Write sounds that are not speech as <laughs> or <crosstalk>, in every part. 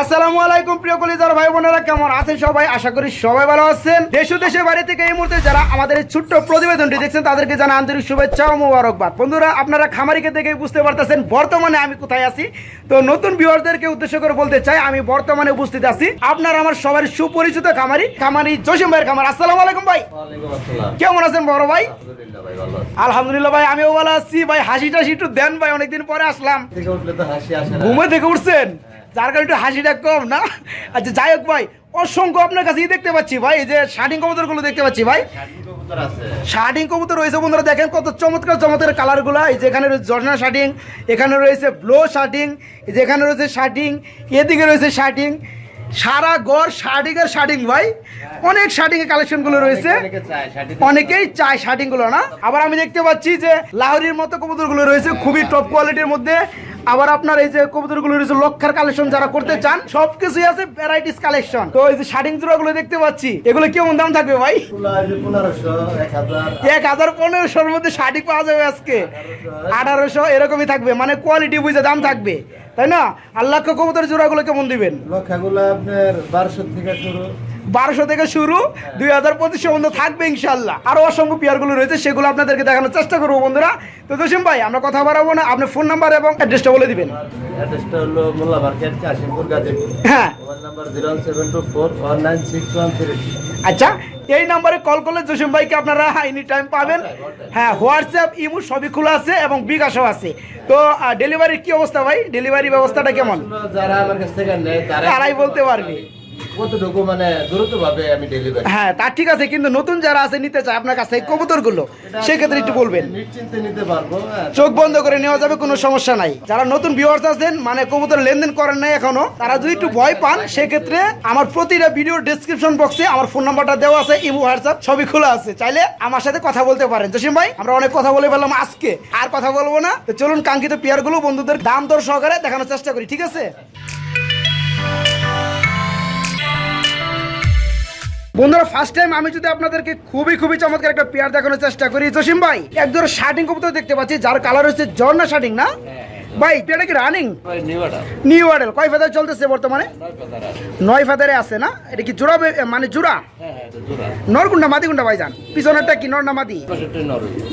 আসসালামু আলাইকুম প্রিয় কলিজার ভাই বোনেরা কেমন আছেন সবাই? আশা করি সবাই ভালো আছেন। দেশ দেশের বাড়ি থেকে এই মুহূর্তে যারা আমাদের এই ছোট্ট প্রতিবেদনটি দেখছেন তাদেরকে জানা আন্তরিক শুভেচ্ছা ও মোবারকবাদ। বন্ধুরা আপনারা খামারিকে দেখে বুঝতে পারতেছেন বর্তমানে আমি কোথায় আছি। তো নতুন ভিউয়ারদেরকে উদ্দেশ্য করে বলতে চাই আমি বর্তমানে উপস্থিত আছি আপনার আমার সবার সুপরিচিত খামারি খামারি জসিম ভাইয়ের খামার। আসসালামু আলাইকুম ভাই। কেমন আছেন বড় ভাই? আলহামদুলিল্লাহ ভাই, ভালো আছি। আলহামদুলিল্লাহ ভাই আমিও ভালো আছি। ভাই হাসি টাসি একটু দেন ভাই অনেকদিন পরে আসলাম। ঘুমে থেকে উঠছেন? যার কারণে একটু হাসিটা কম না? আচ্ছা যাই হোক ভাই অসংখ্য আপনার কাছে দেখতে পাচ্ছি ভাই এই যে শার্টিং কবুতরগুলো দেখতে পাচ্ছি ভাই। শার্টিং কবুতর রয়েছে বন্ধুরা দেখেন কত চমৎকার চমৎকার কালারগুলো। এই যেখানে রয়েছে জর্না শার্টিং এখানে রয়েছে ব্লো শার্টিং যেখানে যে এখানে রয়েছে শার্টিং এদিকে রয়েছে শার্টিং। সারা গড় শার্টিং আর শার্টিং ভাই। অনেক শার্টিং এর কালেকশনগুলো রয়েছে। অনেকে চায়, শার্টিং অনেকেই চায় শার্টিংগুলো না। আবার আমি দেখতে পাচ্ছি যে লাহরির মতো কবুতরগুলো রয়েছে খুবই টপ কোয়ালিটির মধ্যে। আবার আপনার এই যে কবুতরগুলো রয়েছে লক্ষার কালেকশন যারা করতে চান সবকিছুই আছে ভ্যারাইটিস কালেকশন তো এই যে শার্টিং জোড়াগুলো দেখতে পাচ্ছি এগুলো কেমন দাম থাকবে ভাই? এক হাজার। পনেরোশোর মধ্যে শার্টিং পাওয়া যাবে আজকে। আঠারোশো এরকমই থাকবে মানে কোয়ালিটি বুঝে দাম থাকবে। তাই না? আর আল্লাহ কবুতর জোড়াগুলো কেমন দিবেন? লক্ষাগুলো আপনার বারোশো থেকে শুরু। বারোশো থেকে শুরু? দুই হাজার পঁচিশশো পর্যন্ত থাকবে ইনশাল্লাহ আরও অসংখ্য পেয়ারগুলো রয়েছে সেগুলো আপনাদেরকে দেখানোর চেষ্টা করব বন্ধুরা। তো জসিম ভাই আমরা কথা বাড়াবো না আপনার ফোন নাম্বার এবং অ্যাড্রেসটা বলে দিবেন। অ্যাড্রেসটা হলো মোল্লা মার্কেট কাশিমপুর গাজীপুর। হ্যাঁ। Mobile number zero seven two four one nine six one three. আচ্ছা এই নাম্বারে কল করলে জসিম ভাইকে আপনারা এনি টাইম পাবেন হ্যাঁ হোয়াটসঅ্যাপ ইমো সবই খোলা আছে এবং বিকাশও আছে। তো ডেলিভারির কি অবস্থা ভাই? ডেলিভারি ব্যবস্থাটা কেমন? যারা আমার কাছ থেকে নেয় তারাই বলতে পারবে। কতটুকু মানে দ্রুত ভাবে আমি ডেলিভারি হ্যাঁ তা ঠিক আছে কিন্তু নতুন যারা আছে নিতে চায় আপনার কাছ কবুতরগুলো সেক্ষেত্রে একটু বলবেন। নিশ্চিন্তে নিতে পারব হ্যাঁ। চোখ বন্ধ করে নেওয়া যাবে কোনো সমস্যা নাই। যারা নতুন ভিউয়ার্স আছেন মানে কবুতর লেনদেন করেন নাই এখনও তারা যদি একটু ভয় পান সেক্ষেত্রে আমার প্রতিটা ভিডিওর ডেসক্রিপশন বক্সে আমার ফোন নাম্বারটা দেওয়া আছে ইমো হোয়াটসঅ্যাপ সবই খোলা আছে। চাইলে আমার সাথে কথা বলতে পারেন। জসিম ভাই আমরা অনেক কথা বলে ফেললাম আজকে আর কথা বলব না। তো চলুন কাঙ্ক্ষিত পেয়ারগুলো বন্ধুদের দাম দর সহকারে দেখানোর চেষ্টা করি ঠিক আছে? বন্ধুরা ফার্স্ট টাইম আমি যদি আপনাদেরকে খুবই খুবই চমৎকার একটা পেয়ার দেখানোর চেষ্টা করি জসিম ভাই একদম শার্টিং কবুতর দেখতে পাচ্ছি যার কালার হচ্ছে ঝর্ণা শার্টিং না? ভাই পেয়ারটা কি রানিং ভাই। নিউ মডেল কয় ফেদার চলতেছে বর্তমানে? নয় ফেদারে আছে। না? এটা কি জোড়া মানে জোড়া? হ্যাঁ, হ্যাঁ, এটা। নর কোনটা মাদি কোনটা ভাইজান। পিছনেরটা কি নর না মাদি?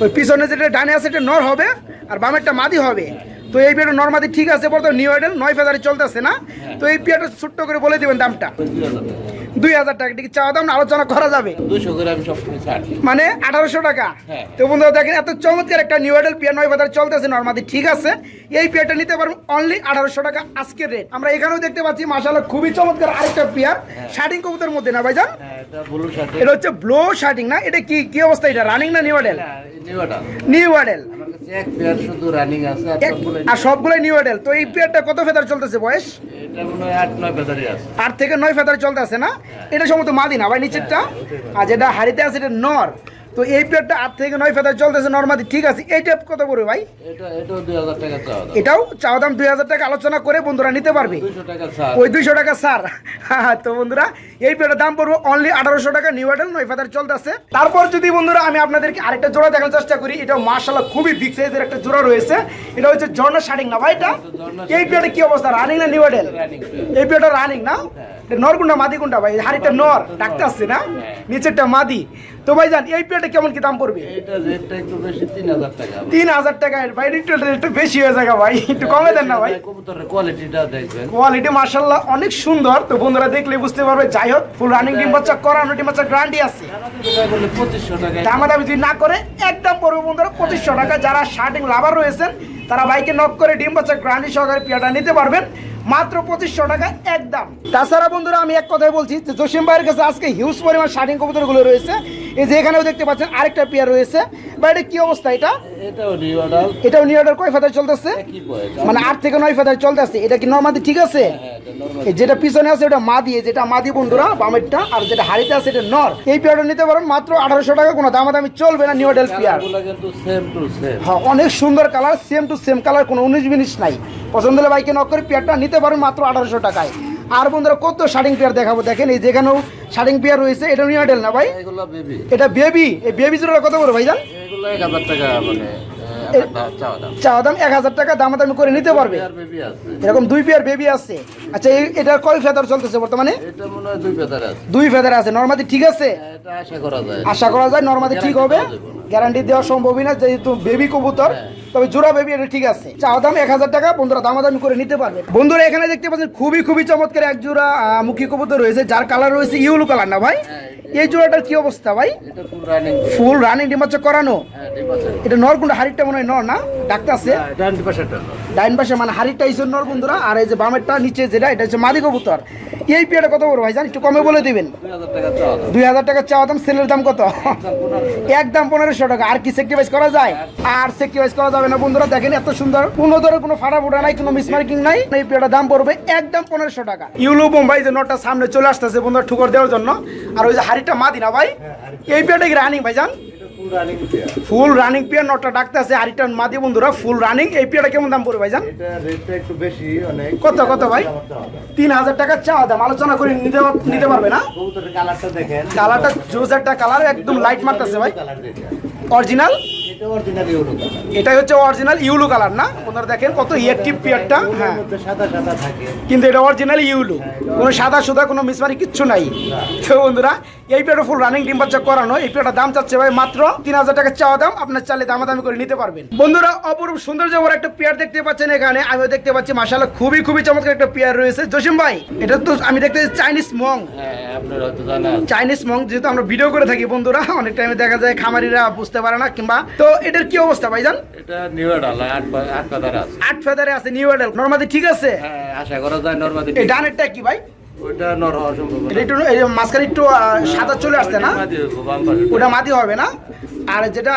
ওই পিছনে যেটা ডানে আছে এটা নর হবে আর বামেরটা মাদি হবে। তো এই পেয়ারটা নর মাদি ঠিক আছে বর্তমানে নিউ মডেল নয় ফেদারে চলতেছে না? তো এই পেয়ারটা ছোট্ট করে বলে দিবেন দামটা। দুই হাজার টাকা। দুই হাজার টাকা এটা কি চাওয়া দাম আলোচনা করা যাবে? মানে আঠারোশো টাকা। হ্যাঁ। তো বন্ধুরা দেখেন এত চমৎকার একটা নিউ মডেল পিয়ার নয় বাজার চলতেছে নর্মাদি ঠিক আছে? এই পিয়ারটা নিতে পারবেন অনলি আঠারোশো টাকা আজকের রেট আমরা এখানেও দেখতে পাচ্ছি মাসাল্লাহ খুবই চমৎকার আরেকটা পিয়ার শার্টিং কবুতর মধ্যে না ভাইজান? হ্যাঁ, এটা হচ্ছে ব্লো শার্টিং না? এটা কি কি অবস্থা এটা রানিং না নিউ মডেল নিউ রানিং আর সবগুলোই নিউ মডেল তো এই পিয়ারটা কত ফেদার চলতেছে বয়স? হয় আট থেকে নয় ফেদার চলতেছে না? এটা সম্ভবত মাদি না ভাই নিচেরটা? আর যেটা হাড়িতে আছে এটা নর। তো এই পেয়ারটা আট থেকে নয় ফেদার চলতেছে নর্মাদি ঠিক আছে? এইটা কত পড়বে ভাই? এটাও চাওয়া দাম। দুই হাজার টাকা। আলোচনা করে বন্ধুরা নিতে পারবে। ওই দুইশো টাকা স্যার তো বন্ধুরা এই পেয়ারের দাম পড়ব অনলি আঠারোশো টাকা। নিউ মডেল নয় ফেদার চলতেছে। তারপর যদি বন্ধুরা আমি আপনাদেরকে আরেকটা জোড়া দেখানোর চেষ্টা করি এটা মার্শাল্লাহ খুবই বিগ সাইজের একটা জোড়া রয়েছে। এটা হচ্ছে ঝর্ণা শার্টিং না ভাই এটা? এই পেয়ারে কি অবস্থা? রানিং না নিউ রানিং এই পেয়ারটা রানিং না? এটা নর মাদি কোনটা ভাই হাড়িটা নর ডাকতে আসছে না? নিচেরটা মাদি। তো ভাই জান এই পেয়ারটা কেমন কি দাম পড়বে? তিন হাজার টাকা ভাই একটু একটু বেশি হয়ে যায় ভাই একটু কমে দেন না ভাই। কোয়ালিটি মার্শাল্লাহ অনেক সুন্দর। তো বন্ধুরা দেখলে বুঝতে পারবে যাই হোক ফুল রানিং ডিম বাচ্চা করানো ডিম বাচ্চা গ্যারান্টি আছে। দাম দামি যদি না করে একদম পড়বে বন্ধুরা পঁচিশশো টাকা। যারা শার্টিং লাভার রয়েছেন তারা বাইকে নক করে ডিম বাচ্চা গ্রানি সহকারে পিয়াটা নিতে পারবেন। মাত্র পঁচিশশো টাকা একদম। তাছাড়া বন্ধুরা, আমি এক কথাই বলছি যে জসিম ভাইয়ের কাছে আজকে হিউজ পরিমাণ শার্টিং কবুতরগুলো রয়েছে। এই যে এখানেও দেখতে পাচ্ছেন আরেকটা পেয়ার রয়েছে। বা এটা কি অবস্থা এটা? এটাও নিউ অর্ডার এটাও নিউ অর্ডার কয় ফাদার চলতেছে? মানে আট থেকে নয় ফাদার চলতেছে। এটা কি নর্মাদি ঠিক আছে? হ্যাঁ। এই যেটা পিছনে আছে ওটা মা দিয়ে যেটা মা দিয়ে বন্ধুরা বামেরটা আর যেটা হাড়িতে আছে এটা নর। এই পেয়ারটা নিতে পারেন মাত্র আঠারোশো টাকা কোনো দামাদামি চলবে না নিউ মডেল পেয়ার। হ্যাঁ অনেক সুন্দর colour same to same colour কোনো উনিশ জিনিস নাই। পছন্দ হলে বাইকে নক করে পেয়ারটা নিতে পারেন মাত্র আঠারোশো টাকায়। আর বন্ধুরা কত শার্টিং পেয়ার দেখাবো দেখেন এই যেখানেও শার্টিং পেয়ার রয়েছে এটা নিউ মডেল না ভাই? এটা বেবি এই বেবি জোড়া কত করে টাকা মানে দাম। চাওয়া দাম এক হাজার টাকা দামাদামি করে নিতে পারবে? এরকম দুই পেয়ার বেবি আছে। আচ্ছা কয় ফেদার চলতেছে বর্তমানে? দুই ফেদার আছে। নর্মাদি ঠিক আছে? হ্যাঁ, আশা করা যায়। নর্মাদি ঠিক হবে। গ্যারান্টি দেওয়া সম্ভবই না যেহেতু বেবি কবুতর। হ্যাঁ। তবে জোড়া বেবি এটা ঠিক আছে। চাওয়া দাম এক হাজার টাকা বন্ধুরা দামাদামি করে নিতে পারবে। বন্ধুরা এখানে দেখতে পাচ্ছেন খুবই খুবই চমৎকার এক জোড়া মুখী কবুতর রয়েছে যার কালার রয়েছে ইউলো কালার না ভাই? হ্যাঁ, এই জোড়াটার কি অবস্থা ভাই? ফুল রানিং ফুল রানিং করানো? হ্যাঁ এটা নর কোনটা হাড়িটা মনে হয় নর না? ডাক্তার আছে। হ্যাঁ, এটা 100% না। ডাইন পাশে মানে হাড়িটা ইসে নর বন্ধুরা আর এই যে বামেরটা নিচে যেটা এটা হচ্ছে মাদি কবুতর। এই পেয়ারটা কত বড় ভাই জান একটু কমে বলে দিবেন। 2000 টাকা চাওয়া দাম। দুই হাজার টাকা চাওয়া দাম সেলের দাম কত? একদম পনেরোশো। একদম পনেরোশো টাকা। আর কি সেক্রিফাইস করা যায়? আর সেক্রিফাইস করা যাবে না বন্ধুরা দেখেন এত সুন্দর। কোনো ধরনের কোনো ফাটা ফুটা নাই কোনো মিসমার্কিং নাই। এই পেয়ারটার দাম পড়বে একদম পনেরোশো টাকা। ইউলো বোম্বাই যে নটটা সামনে চলে আসতেছে বন্ধুরা ঠুকর দেওয়ার জন্য। আর ওই যে হাড়িটা মাদি না ভাই এই পেয়ারটা কি রানিং ভাইজান? Full running pair. নটা ডাকতে আছে হাড়িটা মাদি বন্ধুরা ফুল রানিং এই পেয়ারটা কেমন দাম পড়বে ভাই জান এটা রেটটা একটু বেশি অনেক। কত কত ভাই? তিন হাজার টাকা চা দাম আলোচনা করে নিতে নিতে পারবে না? কালারটা দেখেন। কালারটা জোস একটা কালার একদম লাইট মারতেছে ভাই। অরিজিনাল এটাই হচ্ছে অরিজিনাল ইউলু কালার না? আপনারা দেখেন কত পিয়ারটা হ্যাঁ। মধ্যে সাদা সাদা থাকে। কিন্তু এটা অরিজিনাল ইউলু কোনো সাদা সুদা কোনো মিসমারি কিচ্ছু নাই। তো বন্ধুরা এই পেয়ারটা ফুল রানিং ডিম বাচ্চা করানো। এই পেয়ারটা দাম চাচ্ছে ভাই মাত্র তিন হাজার টাকা চাওয়া দাম। আপনার চালে দামাদামি করে নিতে পারবেন। বন্ধুরা অপরূপ সৌন্দর্য ভরা একটা পেয়ার দেখতে পাচ্ছেন এখানে। আমিও দেখতে পাচ্ছি মাসাল্লাহ খুবই খুবই চমৎকার একটা পেয়ার রয়েছে। জসিম ভাই এটা তো আমি দেখতে চাইনিজ মং হ্যাঁ আপনারা হয়তো জানেন চাইনিজ মং যেহেতু আমরা ভিডিও করে থাকি বন্ধুরা অনেক টাইমে দেখা যায় খামারিরা বুঝতে পারে না কিংবা তো এটার কি অবস্থা ভাইজান? এটা নিউ আট ফেদারে আছে। আট ফেদারে আছে নিউ নরমাদি ঠিক আছে? হ্যাঁ আশা করা যায় নরমাদি এই ডানেরটা কি ভাই? নর একটু এই মাঝখানে একটু সাদা চলে আসছে না। ওটা মাদি হবে না? আর যেটা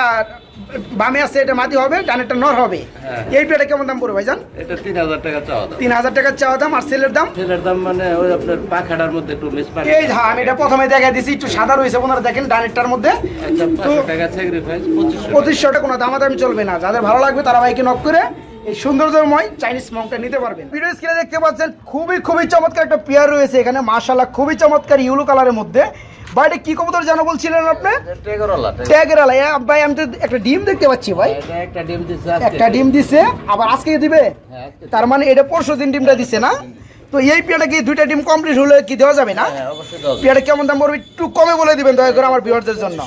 বামে আছে এটা মাদি হবে ডানেরটা নর হবে। হ্যাঁ। এই পেটা কেমন দাম পড়বে ভাইজান? এটা তিন হাজার টাকা চাওয়া দাম। তিন হাজার টাকার চাওয়া দাম আর সেলের দাম? ছেলের দাম মানে ওই আপনার পাখাটার মধ্যে একটু মিস এই হ্যাঁ আমি এটা প্রথমে দেখা দিছি একটু সাদা রয়েছে ওনারা দেখেন ডানেরটার মধ্যে। একটা তো টাকা স্যাক্রিফাইস পঁচিশশো পঁচিশশো টাকা কোনো দামাদামি চলবে না। যাদের ভালো লাগবে তারা ভাইকে নক করে এই সৌন্দর্যময় চাইনিজ মংটা নিতে পারবেন। ভিডিও স্ক্রিনে দেখতে পাচ্ছেন খুবই খুবই চমৎকার একটা পেয়ার রয়েছে এখানে। মাশাল্লাহ খুবই চমৎকার ইউলো কালারের মধ্যে। বাইরে কি কবুতর জানো বলছিলেন আপনি? টেগরওয়ালা ট্যাগের ভাই আমি তো একটা ডিম দেখতে পাচ্ছি ভাই। একটা ডিম দিচ্ছে একটা ডিম দিছে আবার আজকে দিবে? হ্যাঁ, তার মানে এটা পরশু দিন ডিমটা দিছে না? তো এই পেয়ারটা কি দুইটা ডিম কমপ্লিট হলে কি দেওয়া যাবে না? হ্যাঁ। পেয়ারটা কেমন দাম পড়বে একটু কমে বলে দিবেন দয়া করে আমার ভিউয়ারদের জন্য।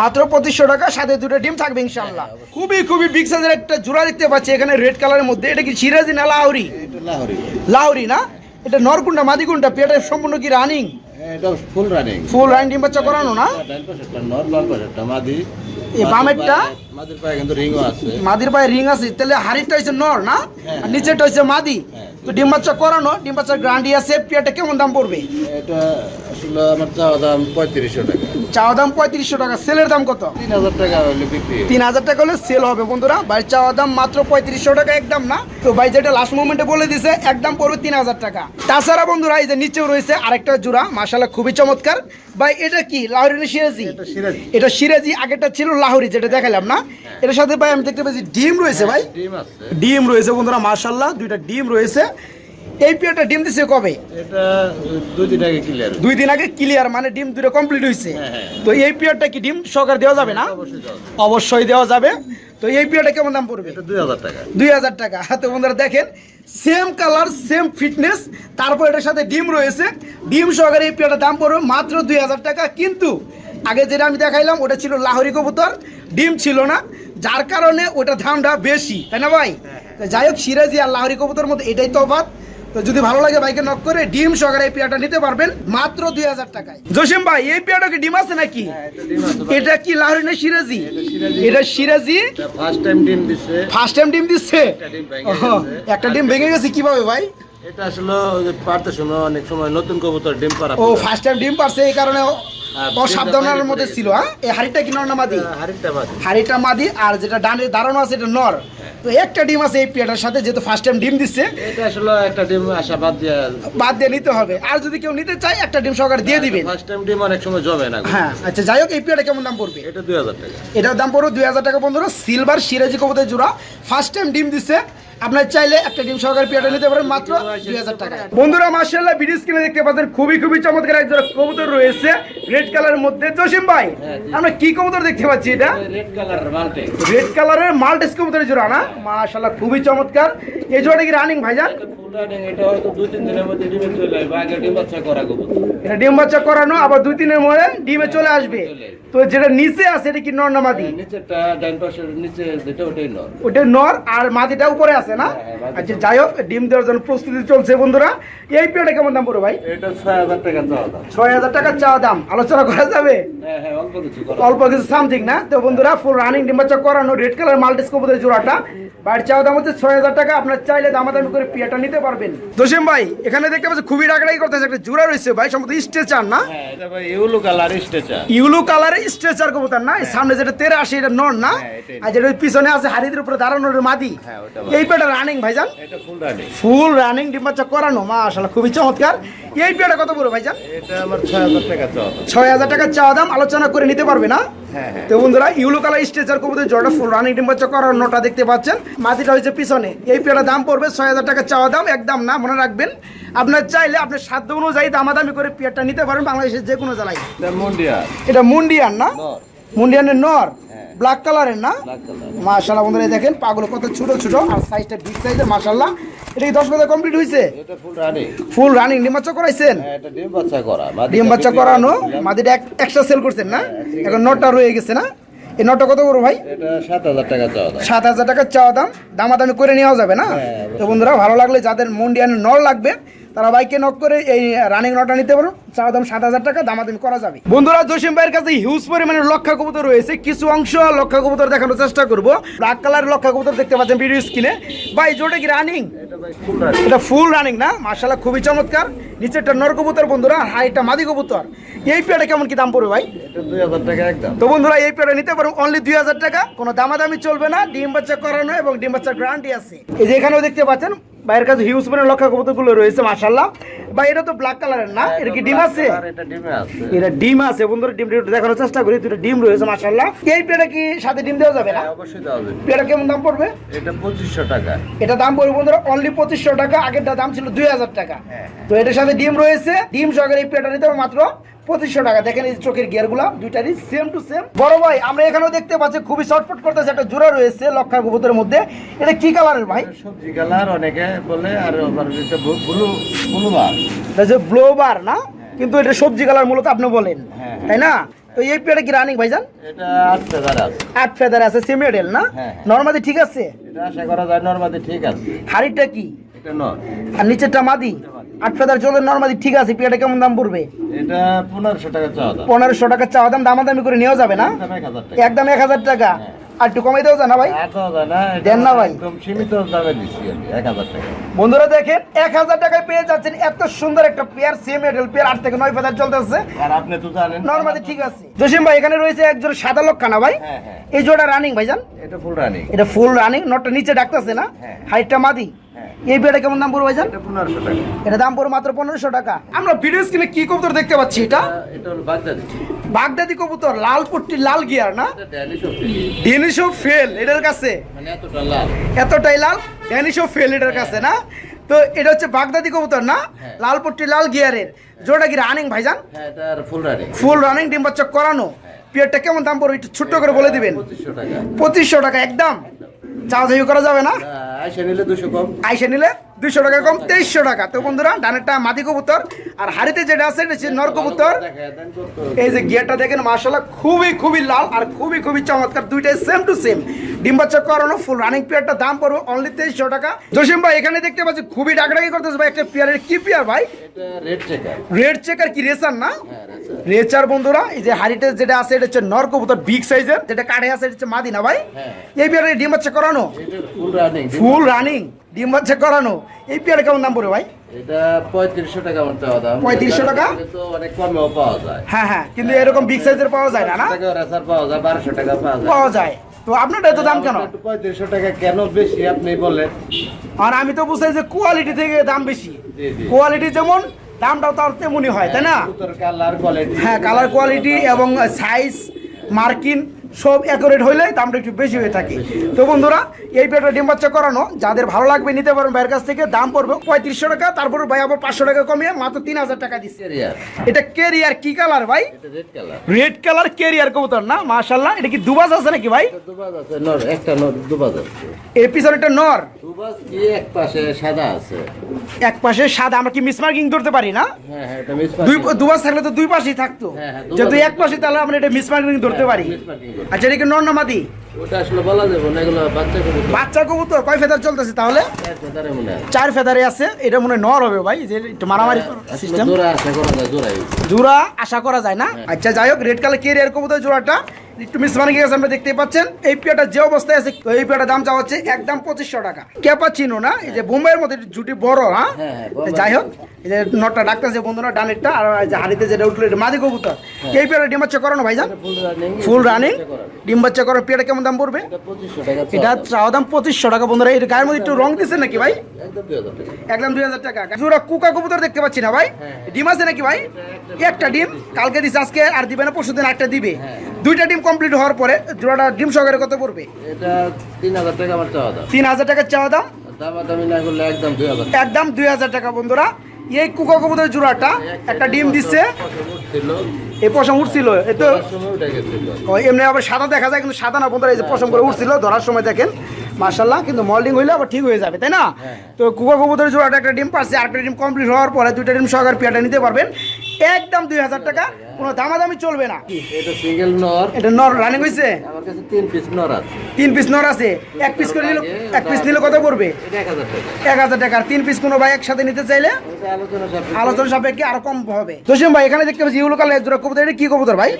মাত্র পঁচিশশো টাকা সাথে দুটো ডিম থাকবে ইনশাল্লাহ খুবই খুবই বিগ সাইজের একটা জোড়া দেখতে পাচ্ছি এখানে রেড কালারের মধ্যে। এটা কি সিরাজি না লাউরি এটা লাউরি না? এটা নরকুন্ডা মাদিকুন্ডা। পেয়ারটা সম্পূর্ণ কি রানিং হ্যাঁ, এটা ফুল রানিং ফুল রানিং ডিম বাচ্চা করানো না ডান পাশেরটা নর, বাম পাশেরটা মাদি। এই বামেরটা? মাদির পায়ে- মাদির পায়ে কিন্তু রিংও আছে। মাদির পায়ে রিং আছে তাহলে হাড়িটা হচ্ছে নর না? হ্যাঁ। আর নিচেটা হচ্ছে মাদি? হ্যাঁ। তো ডিম বাচ্চা করানো ডিম বাচ্চার গ্রান্ডি আছে পেয়ারটা কেমন দাম পড়বে? এটা আসলে আমার চাওয়া দাম পঁয়ত্রিশশো টাকা। চাওয়া দাম পঁয়ত্রিশশো টাকা সেলের দাম কত? তিন হাজার টাকা হলে বিক্রি তিন হাজার টাকা হলে সেল হবে বন্ধুরা। ভাই চাওয়া দাম মাত্র পঁয়ত্রিশশো টাকা একদম না? তো ভাই যেটা লাস্ট মোমেন্টে বলে দিছে একদম পড়বে তিন হাজার টাকা। তাছাড়া বন্ধুরা এই যে নিচেও রয়েছে আরেকটা জোড়া মাসাল্লাহ খুবই চমৎকার। ভাই এটা কি? লাহোরি সিরাজি? এটা সিরাজি। এটা সিরাজি আগেরটা ছিল লাহোরি যেটা দেখালাম না? এটার সাথে ভাই আমি দেখতে পাচ্ছি ডিম রয়েছে ভাই। ডিম রয়েছে বন্ধুরা মাশাল্লাহ দুইটা ডিম রয়েছে। এই পেয়ারটা ডিম দিছে কবে? এটা দুই দিন আগে ক্লিয়ার দুই দিন আগে ক্লিয়ার মানে ডিম দুটো কমপ্লিট হ্যাঁ, হ্যাঁ। তো এই পেয়ারটা কি ডিম? সহকারে দেওয়া যাবে না? অবশ্যই দেওয়া যাবে। তো এই পেয়ারটা কেমন দাম পড়বে? এটা দুই হাজার টাকা। <laughs> তো বন্ধুরা দেখেন সেম কালার সেম ফিটনেস তারপর এটার সাথে ডিম রয়েছে। ডিম সহকারে এই পেয়ারটার দাম পড়বে মাত্র দুই হাজার টাকা। কিন্তু আগে যেটা আমি দেখাইলাম ওটা ছিল লাহোরি কবুতর। ডিম ছিল না যার কারণে ওটা দামটা বেশি তাই না ভাই? যাই হোক সিরাজি আর লাহোরি কবুতর মধ্যে এটাই তো তফাৎ। তো যদি ভালো লাগে বাইকে নক করে ডিম সহকারে এই পেয়ারটা নিতে পারবেন মাত্র দুই হাজার টাকায়। জসিম ভাই এই পেয়ারটা কি ডিম আছে নাকি? হ্যাঁ, এটা কি লাহরি না সিরাজি। এটা সিরাজি। ফার্স্ট টাইম ডিম দিচ্ছে ফার্স্ট টাইম ডিম দিচ্ছে একটা ডিম ভেঙে গেছে। কীভাবে ভাই? এটা আসলে পারতে সময় অনেক সময় নতুন কবুতর ডিম পারা ও ফার্স্ট টাইম ডিম পারছে এই কারণে ও- হ্যাঁ, মধ্যে ছিল হ্যাঁ? এই হাড়িটা কি নর না মাদি? হারিটা মাদি। হাড়িটা মাদি আর যেটা ডানে দাঁড়ানো আছে এটা নর। তো একটা ডিম আছে এই সাথে যেহেতু ফার্স্ট টাইম ডিম দিচ্ছে। এটা আসলে একটা ডিম আশা বাদ দিয়ে বাদ দিয়ে নিতে হবে। আর যদি কেউ নিতে চায় একটা ডিম সহকারে দিয়ে দিবেন। ফার্স্ট টাইম ডিম অনেক সময় না। হ্যাঁ আচ্ছা যাই হোক এই পেয়ারটা কেমন দাম পড়বে? এটা দুই হাজার টাকা। এটার দাম পড়বে দুই হাজার টাকা বন্ধুরা। সিলভার সিরাজি কবুতর জোড়া। ফার্স্ট টাইম ডিম দিচ্ছে। আপনার চাইলে একটা ডিম সহকারে পেয়াটা নিতে পারেন মাত্র দুই হাজার টাকা। বন্ধুরা মার্শাল্লাহ ব্রিজ স্ক্রিনে দেখতে পাচ্ছেন খুবই খুবই চমৎকার একজন জোড়া কবুতর রয়েছে রেড কালারের মধ্যে। জসিম ভাই হ্যাঁ, আমরা কি কবুতর দেখতে পাচ্ছি এটা? রেড কালার মাল্টে। রেড কালারের মাল্টেস কবুতরের জোড়া না? মার্শাল্লাহ খুবই চমৎকার। এই জোড়াটা কি রানিং ভাইজান? রানিং এটা হয়তো দুই তিন দিনের মধ্যে ডিমে চলে আসবে। আগে ডিম বাচ্চা করা এটা ডিম বাচ্চা করানো আবার দুই তিনের মধ্যে ডিমে চলে আসবে। তো যেটা নিচে আছে এটা কি নর না মাদি? নিচেরটা ডাইন পাশের নিচে যেটা ওটাই নর। ওটা নর আর মাদিটা উপরে আছে না? হ্যাঁ, আচ্ছা যাই হোক ডিম দেওয়ার জন্য প্রস্তুতি চলছে বন্ধুরা। এই পেয়ারটা কেমন দাম পড়বে ভাই? এটা ছয় হাজার টাকা চাওয়া দাম। ছয় হাজার টাকা চাওয়া দাম। আলোচনা করা যাবে? হ্যাঁ হ্যাঁ অল্প কিছু অল্প কিছু সামথিং না? তো বন্ধুরা ফুল রানিং ডিম বাচ্চা করানো রেড কালার মাল্টিস কবুতরের জোড়াটা। বাড়ির চাওয়া দাম হচ্ছে ছয় হাজার টাকা আপনার চাইলে দামাদামি করে পিয়াটা নিতে পারবেন। দোষিম ভাই এখানে দেখতে পাচ্ছি খুবই রাগড়াই করতেছে একটা জোড়া রয়েছে ভাই সম্ভবত স্ট্রেচার না? হ্যাঁ এটা ভাই ইউলো কালার স্টেচার ইউলো কালারের স্ট্রেচার কবুতর না? সামনে যেটা তেরে আসে এটা নর না? হ্যাঁ, আর যেটা ওই পিছনে আছে হাড়িদের উপরে দাঁড়ানোর মাদি। হ্যাঁ, এই পেটা রানিং ভাইজান? এটা ফুল রানিং ফুল রানিং ডিম বাচ্চা করানো মাশাআল্লাহ খুবই চমৎকার। এই পেটা কত বড় ভাইজান? এটা আমার ছয় হাজার টাকা চাওয়া দাম। ছয় হাজার টাকা চাওয়া দাম আলোচনা করে নিতে পারবে না? হ্যাঁ হ্যাঁ। তো বন্ধুরা ইউলো কালার স্ট্রেচার কবুতর জোড়া ফুল রানিং ডিম বাচ্চা করার নোটা দেখতে পাচ্ছেন। মাটিটা হয়েছে পিছনে। এই পেয়ারটার দাম পড়বে ছয় হাজার টাকা চাওয়া দাম একদম না মনে রাখবেন। আপনার চাইলে আপনার সাধ্য অনুযায়ী দামাদামি করে পেয়ারটা নিতে পারেন বাংলাদেশের যে কোনো জেলায়। এটা মুন্ডিয়ান না? নর। মুন্ডিয়ানের নর। ব্ল্যাক কালারের না? মাশাআল্লাহ বন্ধুরা দেখেন পাগুলো কত ছোট ছোট আর সাইজটা বিগ সাইজের মাশাআল্লাহ। এটা কি দশ বছর কমপ্লিট হয়েছে এটা ফুল রানিং ফুল রানিং ডিম বাচ্চা করাইছেন? হ্যাঁ এটা ডিম বাচ্চা করা। ডিম বাচ্চা করানো। মাদিটা এক্সট্রা সেল করছেন না? হ্যাঁ, এখন নটটা রয়ে গেছে না? এই নটা কত করব ভাই? সাত হাজার টাকা চাওয়া দাম। দামাদামি করে নেওয়া যাবে না? হ্যাঁ, তো বন্ধুরা ভালো লাগলে যাদের মন্ডিয়ানের নল লাগবে তারা বাইকে নক করে এই রানিং নটটা নিতে পারো। চাওয়া দাম সাত হাজার টাকা দামাদামি করা যাবে। বন্ধুরা জসিম ভাইয়ের কাছে হিউজ পরিমাণে লক্ষা কবুতর রয়েছে। কিছু অংশ লক্ষা কবুতর দেখানোর চেষ্টা করব। ব্ল্যাক কালার লক্ষা কবুতর দেখতে পাচ্ছেন ভিডিও স্ক্রিনে ভাই জোটা কি রানিং এটা ফুল রানিং এটা ফুল রানিং না? মার্শাল্লাহ খুবই চমৎকার। নিচেরটা নর কবুতর বন্ধুরা হাইটটা মাদি কবুতর। এই পেয়ারটা কেমন কি দাম পড়বে ভাই? এটা দুই হাজার টাকা একদম। তো বন্ধুরা এই পেয়ারটা নিতে পারো অনলি দুই হাজার টাকা। কোনো দামাদামি চলবে না ডিম বাচ্চা করানো এবং ডিম বাচ্চার গ্যারান্টি আছে। এই যে এখানেও দেখতে পাচ্ছেন বাইরের কাছে হিউজ পরিমাণে লক্ষা কবুতরগুলো রয়েছে মাশাল্লাহ বা এটা তো ব্ল্যাক কালারের না? এটা কি ডিম আছে? এটা ডিমে আছে। এটা ডিম আছে বন্ধুরা ডিম দেখানোর চেষ্টা করি দুটো ডিম রয়েছে মাশাল্লাহ এই পেয়ারটা কি সাথে ডিম দেওয়া যাবে না? হ্যাঁ, অবশ্যই দেওয়া যাবে। পেয়ারটা কেমন দাম পড়বে? এটা পঁচিশশো টাকা। এটা দাম পড়বে বন্ধুরা অনলি পঁচিশশো টাকা আগেরটা দাম ছিল দুই হাজার টাকা। হ্যাঁ। তো এটার সাথে ডিম রয়েছে। ডিম সহকারে এই পেয়ারটা নিতে হবে মাত্র পঁচিশশো টাকা। দেখেন এই চোখের গিয়ারগুলা দুইটারই সেম টু সেম বড় ভাই আমরা এখানেও দেখতে পাচ্ছি খুবই শর্টফট করতেছে একটা জোড়া রয়েছে লক্ষা কবুতরের মধ্যে। এটা কি কালারের ভাই? সবজি কালার অনেকে বলে আর ব্লু ব্লু বার। না? কিন্তু এটা সবজি কালার মূলত আপনি বলেন হ্যাঁ। তাই না? তো এই পেয়ারটা কি রানিং ভাইজান? এটা আট ফেদার আছে। আট ফেদার আছে সিমেডেল না? হ্যাঁ। নর্মালি ঠিক আছে? এটা আশা করা যায় নর্মাদি ঠিক আছে। হাড়িটা কি? এটা নর। আর নিচেরটা মাদি। আট ফেদার চলে নর্মালি ঠিক আছে পেয়ারটা কেমন দাম পড়বে? এটা পনেরোশো টাকা চাওয়া দাম। পনেরোশো টাকা চাওয়া দাম দামাদামি করে নেওয়া যাবে না? একদম এক হাজার টাকা। টাকা। আর একটু কমাই দেওয়া যায় না ভাই? না দেন না ভাই। সীমিত দামে দিচ্ছি এক হাজার টাকা। বন্ধুরা দেখেন এক হাজার টাকায় পেয়ে যাচ্ছেন এত সুন্দর একটা পেয়ার সেম এডেল পেয়ার আট থেকে নয় ফেদার চলতেছে আর আপনি তো জানেন নর্মালি ঠিক আছে। জসিম ভাই এখানে রয়েছে একজন সাদা লক্ষানা ভাই। হ্যাঁ হ্যাঁ। এই জোড়া রানিং ভাইজান এটা ফুল রানিং এটা ফুল রানিং নটটা নিচে ডাকতেছে না। হ্যাঁ। হাইটটা মাদি। হ্যাঁ এই পেয়ারটা কেমন দাম পড়বে ভাইজান? এটা পনেরোশো টাকা। এটা দাম পড়বে মাত্র পনেরোশো টাকা। আমরা ভিডিও স্ক্রিনে কি কবুতর দেখতে পাচ্ছি এটা? এটা হলো বাগদাদি। বাগদাদি কবুতর লাল পট্টি লাল গিয়ার না? ড্যানিশ ফেল এটার কাছে? মানে লাল। এতটাই লাল? ফেল এটার কাছে না? তো এটা হচ্ছে বাগদাদি কবুতর না? হ্যাঁ। লাল পট্টি লাল গিয়ারের। জোড়া কি রানিং ভাইজান? হ্যাঁ ফুল রানিং ফুল রানিং ডিম বাচ্চা করানো। পিয়ারটা কেমন দাম পড়বে? একটু ছোট্ট করে বলে দিবেন। পঁচিশশো টাকা একদম। চাও চাই করা যাবে না? আইসা নিলে দুশো কম। আইসা নিলে? দুইশো টাকা কম তেইশশো টাকা। তো বন্ধুরা ডানেরটা মাদি কবুতর আর হাড়িতে যেটা আছে এটা হচ্ছে নর কবুতর। এই যে গিয়ারটা দেখেন মার্শাল্লাহ খুবই খুবই লাল আর খুবই খুবই চমৎকার। দুইটাই সেম টু সেম ডিম বাচ্চা করানো ফুল রানিং পেয়ারটা দাম পড়বে অনলি তেইশশো টাকা। জসিম ভাই এখানে দেখতে পাচ্ছি খুবই ডাকডাকি করতেছে ভাই একটা পেয়ারের কি পেয়ার ভাই? রেড চেকার কি রেসার না? হ্যাঁ রেচার বন্ধুরা এই যে হাড়িতে যেটা আছে এটা হচ্ছে নর কবুতর বিগ সাইজের যেটা কাঠে আছে এটা হচ্ছে মাদি না ভাই? হ্যাঁ। এই পেয়ারের ডিম বাচ্চা করানো? ফুল রানিং ফুল রানিং ডিম বাচ্চা করানো এই পেয়ারে কেমন দাম পড়বে ভাই? এটা পঁয়ত্রিশশো টাকা আমার চাওয়া দাম। 3500 টাকা? তো অনেক কমেও পাওয়া যায়। হ্যাঁ হ্যাঁ কিন্তু এরকম বিগ সাইজের পাওয়া যায় না না? পাওয়া যায় বারোশো টাকা পাওয়া যায়। পাওয়া যায়। তো এত দাম কেন? পঁয়ত্রিশশো টাকা কেন বেশি আপনি বলেন। আর আমি তো বুঝাই যে কোয়ালিটি থেকে দাম বেশি। কোয়ালিটি যেমন দামটাও তার তেমনই হয় তাই না? কালার কোয়ালিটি হ্যাঁ কালার কোয়ালিটি এবং সাইজ মার্কিন সব অ্যাকুরেট হইলে দামটা একটু বেশি হয়ে থাকে। তো বন্ধুরা এই পেয়ারটা ডিম বাচ্চা করানো যাদের ভালো লাগবে নিতে পারেন ভাইয়ের কাছ থেকে দাম পড়বে পঁয়ত্রিশশো টাকা তারপর ভাই আবার পাঁচশো টাকা কমিয়ে মাত্র তিন হাজার টাকা দিচ্ছে। এটা কেরিয়ার কি কালার ভাই? রেড কালার কেরিয়ার কবুতর না মাশাল্লাহ এটা কি দুবাজ আছে নাকি ভাই? দুবাজ আছে নর একটা নর দুবাজ আছে। এর পিছনে একটা নর। দুবাজ কি এক পাশে সাদা আছে। এক পাশে সাদা আমরা কি মিসমার্কিং ধরতে পারি না? হ্যাঁ হ্যাঁ এটা দুই দুবাজ থাকলে তো দুই পাশেই থাকতো। হ্যাঁ, যদি এক পাশে তাহলে আমরা এটা মিসমার্কিং ধরতে পারি। আচ্ছা এটা কি নর না মাদি? ওটা আসলে বলা যাবে না এগুলো বাচ্চা করে বাচ্চা কবুতর? কয় ফেদার চলতেছে তাহলে? তারে হয়। চার ফেদারে আছে এটা মনে নর হবে ভাই যে একটু মারামারি সিস্টেম জোড়া আছে করা যায় জোড়াই। জোড়া আশা করা যায় না? হ্যাঁ। আচ্ছা যাই হোক রেড কালার কেরিয়ার কবুতর জোড়াটা। একটু মিস মানে গেছে আমরা দেখতে পাচ্ছেন। এই পেয়াটা যে অবস্থায় আছে এই পেয়াটার দাম চাওয়া হচ্ছে একদম পঁচিশশো টাকা। ক্যাপা চিনো না? এই যে বোম্বাইয়ের মধ্যে জুটি বড় হ্যাঁ? হ্যাঁ। যাই হোক যে নটটা ডাকতেছে বন্ধুরা ডানেরটা আর যে হাড়িতে যেটা উঠল এটা মাদি কবুতর। হ্যাঁ। এই পেয়াটা ডিম বাচ্চা করানো ভাইজান? ফুল রানিং ফুল রানিং ডিম বাচ্চা করানো পেয়াটা কেমন দাম পড়বে? এটা চাওয়া। দাম পঁচিশশো টাকা বন্ধুরা। এর গায়ের মধ্যে একটু রং দিচ্ছে নাকি ভাই? একদম দুই হাজার টাকা। জোড়া কুকা কবুতর দেখতে পাচ্ছি না ভাই? হ্যাঁ। ডিম আছে নাকি ভাই? একটা ডিম। কালকে দিছে আজকে আর দিবে না পরশু দিন একটা দিবে। হ্যাঁ। দুইটা ডিম কমপ্লিট হওয়ার পরে জোড়াটা ডিম সহকারে কত পড়বে? এটা তিন হাজার টাকা আমার চাওয়া দাম। তিন হাজার টাকার চাওয়া দাম? দামাদামি না করলে একদম দুই হাজার একদম দুই হাজার টাকা বন্ধুরা। এই কুকা কবুতর জোড়াটা একটা ডিম দিচ্ছে। এই পশম উঠছিল এ তো এমনি আবার সাদা দেখা যায় কিন্তু সাদা না বন্ধুরা এই যে পশম করে উঠছিল ধরার সময় দেখেন মার্শাল্লাহ কিন্তু মল্ডিং হইলে আবার ঠিক হয়ে যাবে তাই না? হ্যাঁ। তো কুকা কবুতরের জোড়াটা একটা ডিম পাচ্ছে আরেকটা ডিম কমপ্লিট হওয়ার পরে দুইটা ডিম সহকার পেয়াটা নিতে পারবেন। একদম দুই হাজার টাকা কোনো দামাদামি চলবে না। এটা সিঙ্গেল নর। এটা নর রানিং হয়েছে আমার কাছে তিন পিস নর আছে। তিন পিস নর আছে। এক পিস করে নিলে এক পিস নিলে কত পড়বে? এক হাজার টাকা। আর তিন পিস কোনো ভাই একসাথে নিতে চাইলে? আলোচনা সাপেক্ষে। আরও কম হবে। জসিম ভাই এখানে দেখতে পাচ্ছি ইউলো কালার জোড়া কবুতর। এটা কি কবুতর ভাই?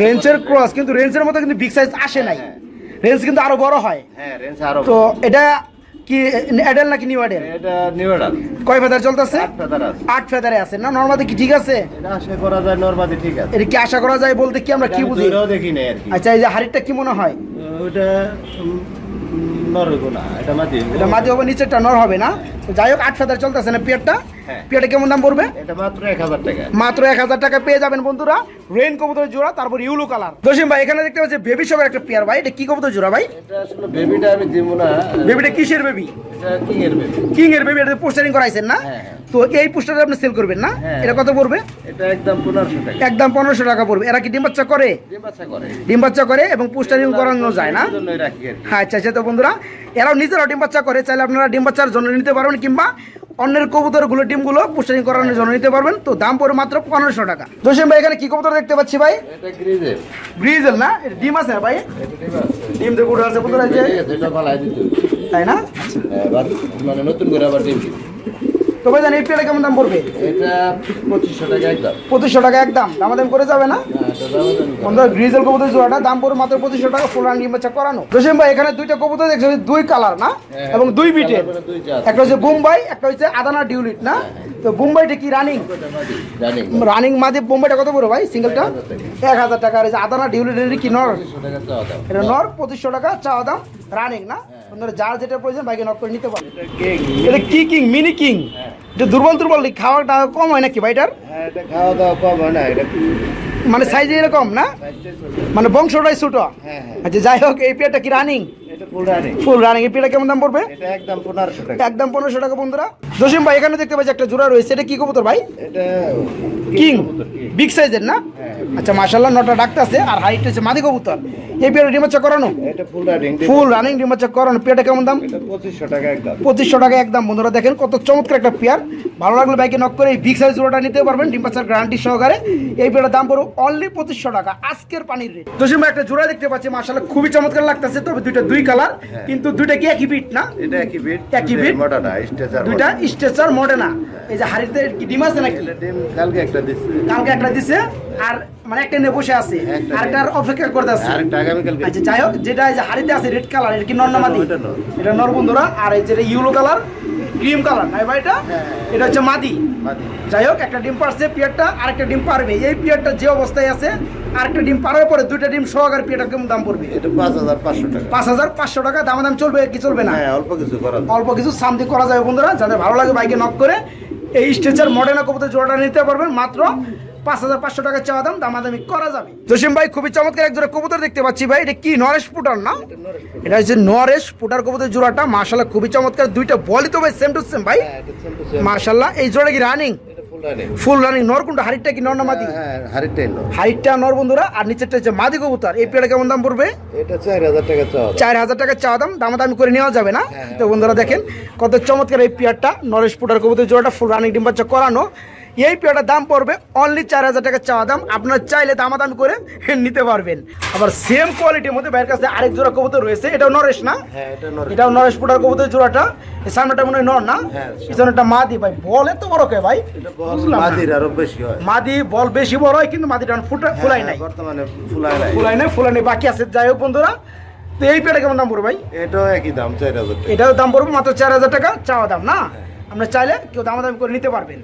রেঞ্জের ক্রস কিন্তু রেঞ্জের মতো কিন্তু বিগ সাইজ আসে নাই। রেঞ্জ কিন্তু আরও বড় হয়। হ্যাঁ তো এটা কি অ্যাডেল নাকি নিউ অ্যাডেল এটা নিউডাল কয় ফেদার চলতেছে? আট ফেদার আছে। আট ফেদারে আছে। না কি ঠিক আছে? এটা আশা করা যায় নরমাদি ঠিক আছে। এটা কি আশা করা যায় বলতে কি আমরা কি বুঝি? দেখি নাই আর কি। আচ্ছা এই যে হাড়িটা কি মনে হয়? ওটা নরগো না এটা মাদি। এটা মাঝে হবে নিচেরটা নর হবে না? যাই হোক আট ফেদার চলতেছে না পেয়ারটা? হ্যাঁ। পেয়ারটা কেমন দাম পড়বে? এটা মাত্র এক হাজার টাকা। মাত্র এক হাজার টাকা পেয়ে যাবেন বন্ধুরা। রেন কবুতরের জোড়া তারপর ইউলো কালার জসিম ভাই এখানে দেখতে পাচ্ছি বেবি সবের একটা পেয়ার ভাই। এটা কি কবুতর জোড়া ভাই? এটা আসলে বেবিটা আমি দিব না। বেবিটা কিসের বেবি কিং এর বেবি কিং এর বেবি এটা পোস্টারিং করাইছেন না? হ্যাঁ, হ্যাঁ। তো এই পোস্টারটা আপনি সেল করবেন না। এটা কত পড়বে? এটা একদম পনেরোশো টাকা। একদম পনেরোশো টাকা পড়বে। এরা কি ডিম বাচ্চা করে? যে বাচ্চা করে। ডিম বাচ্চা করে এবং পোস্টারিং করানো যায় না? আচ্ছা আচ্ছা তো বন্ধুরা এরাও নিজেরাও ডিম বাচ্চা করে। চাইলে আপনারা ডিম বাচ্চার জন্য নিতে পারবেন কিংবা অন্যের কবুতরগুলো টিমগুলো পোস্টারিং করানোর জন্য নিতে পারবেন। তো দাম পড়ে মাত্র পনেরোশো টাকা। জসিম ভাই এখানে কি কবুতর দেখতে পাচ্ছি ভাই? গ্রিজেল। না? ডিম আছে ভাই? ডিম তো উঠে আছে। আছে তাই না? হ্যাঁ, মানে নতুন করে আবার ডিম। তো ভাই জানি এই কেমন দাম পড়বে? এটা পঁচিশশো টাকা একদম। পঁচিশশো টাকা একদম। দামাদাম করে যাবে না? হ্যাঁ। বন্ধুরা গ্রিজেল কবুতর জোড়াটা দাম পড়ে মাত্র পঁচিশশো টাকা ফুল রান ডিম বাচ্চা করানো। জসিম ভাই এখানে দুইটা কবুতর দেখছি দুই কালার না? হ্যাঁ, এবং দুই জাত। একটা হচ্ছে বোম্বাই একটা হচ্ছে আদানা ডিউলিট না? তো বোম্বাইটা কি রানিং? রানিং। মাঝে বোম্বাইটা কত বড় ভাই সিঙ্গেলটা? এক হাজার টাকা। আর আদানা ডিউলিট কি নর? দাম। এটা নর পঁচিশশো টাকা চাওয়া দাম রানিং না? বন্ধুরা যার যেটা প্রয়োজন বাইকে নক করে নিতে পারে এটা কি কিং মিনি কিং। এটা দুর্বল দুর্বল খাওয়াটা কম হয় নাকি ভাইটার? হ্যাঁ খাওয়া দাওয়া কম হয় না এটা মানে সাইজে এরকম না? মানে বংশটাই ছোট। হ্যাঁ হ্যাঁ। আচ্ছা যাই হোক এই পেয়ারটা কি রানিং ফুল রানিং এই পেয়ারটা কেমন দাম পড়বে? একদম পনেরোশো টাকা। একদম পনেরোশো টাকা বন্ধুরা। জসিম ভাই এখানে দেখতে পাচ্ছি একটা জোড়া রয়েছে। এটা কি কবুতর ভাই? কিং বিগ সাইজের না। আচ্ছা মাশাল্লাহ নটা ডাকতেছে আর হাইট হচ্ছে মাদি কবুতর। এই পেয়ারে ডিমাচ্চা করানো? ফুল রানিং ডিমাচ্চা করানো। পেয়ারটা কেমন দাম? পঁচিশশো টাকা একদম। পঁচিশশো টাকা একদম। বন্ধুরা দেখেন কত চমৎকার একটা পেয়ার। ভালো লাগলে বাইকে নক করে এই বিগ সাইজ জোড়াটা নিতে পারবেন ডিম বাচ্চার গ্যারান্টি সহকারে। এই পেয়ারের দাম পড়ো অনলি পঁচিশশো টাকা। আজকের পানির রেট জসিম ভাই একটা জোড়া দেখতে পাচ্ছি মাশাল্লাহ খুবই চমৎকার লাগতেছে তবে দুইটা দুই কালার কিন্তু দুইটা কি একই বিট না? এটা একই বিট একই বিট? দুইটা স্ট্রেচার মডে না এই যে হাড়িতে কি ডিম আছে নাকি? ডিম কালকে একটা দিচ্ছে কালকে একটা দিছে আর মানে একটা নিয়ে বসে আছে একটা আর একটার অপেক্ষা করতে আছে আচ্ছা যাই হোক যেটা এই যে হাড়িতে আছে রেড কালার এটা কি নর্নামাদি এটা নর। এটা নর বন্ধুরা আর এই যেটা ইউলো কালার ক্রিম কালার নাই ভাই এটা? হ্যাঁ। এটা হচ্ছে মাদি। যাই হোক একটা ডিম পারছে পিয়ারটা আরেকটা ডিম পারবে এই পিয়ারটা যে অবস্থায় আছে আরেকটা ডিম পারার পরে দুইটা ডিম সহকারে পিয়ারটা কেমন দাম পড়বে? এটা পাঁচ হাজার পাঁচশো টাকা। পাঁচ হাজার পাঁচশো টাকা দাম দাম চলবে কি চলবে না? হ্যাঁ অল্প কিছু করা অল্প কিছু সামথিং করা যাবে বন্ধুরা যাদের ভালো লাগে বাইকে নক করে এই স্ট্রেচার মডেনা কবুতর জোড়াটা নিতে পারবেন মাত্র পাঁচ হাজার পাঁচশো টাকা চাওয়া দাম দামাদামি করা যাবে। জসিম ভাই খুবই চমৎকার এক জোড়া কবুতর দেখতে পাচ্ছি ভাই। এটা কি নরেশ পুটার না? এটা হচ্ছে নরেশ পুটার কবুতর জোড়াটা মার্শাল্লাহ খুবই চমৎকার। দুইটা বলই তো ভাই সেম টু সেম ভাই। হ্যাঁ। মার্শাল্লাহ এই জোড়া কি রানিং। ফুল রানিং নর কোনটা হাড়িটা কি নর না মাদি? হ্যাঁ, হাড়িটাই হাইটটা নর। বন্ধুরা আর নিচেরটা হচ্ছে মাদি কবুতর। এই পেয়ারা কেমন দাম পড়বে? এটা চার হাজার টাকা চাওয়া দাম। চার হাজার টাকা চাওয়া দাম দামাদামি করে নেওয়া যাবে না। তো বন্ধুরা দেখেন কত চমৎকার এই পেয়ারটা নরেশ পুটার কবুতর জোড়াটা ফুল রানিং ডিম বাচ্চা করানো। এই পেয়ারটার দাম পড়বে অনলি চার হাজার টাকা চাওয়া দাম। আপনারা চাইলে দামাদামি করে নিতে পারবেন। আবার সেম কোয়ালিটির মধ্যে ভাইয়ের কাছে আরেক জোড়া কবুতর রয়েছে। এটাও নরেশ না? হ্যাঁ, এটাও নরেশ পুটার কবুতর জোড়াটা। সামনেটা মনে হয় নর না? হ্যাঁ, পিছনেটা মাদি ভাই। বল এত বড় কে ভাই। মাদির আরও বেশি হয়। মাদি বল বেশি বড় হয় কিন্তু মাদিটা ফুটা ফুলাই হ্যাঁ, নাই। বর্তমানে ফুলাই নাই। ফুলাই নাই ফুলাই নাই। বাকি আছে যাই হোক বন্ধুরা। তো এই পেয়ারটা কেমন দাম পড়বে ভাই? এটাও একই দাম চার হাজার এটাও দাম পড়বে মাত্র চার হাজার টাকা চাওয়া দাম না? আপনি চাইলে কেউ দামাদামি করে নিতে পারবেন।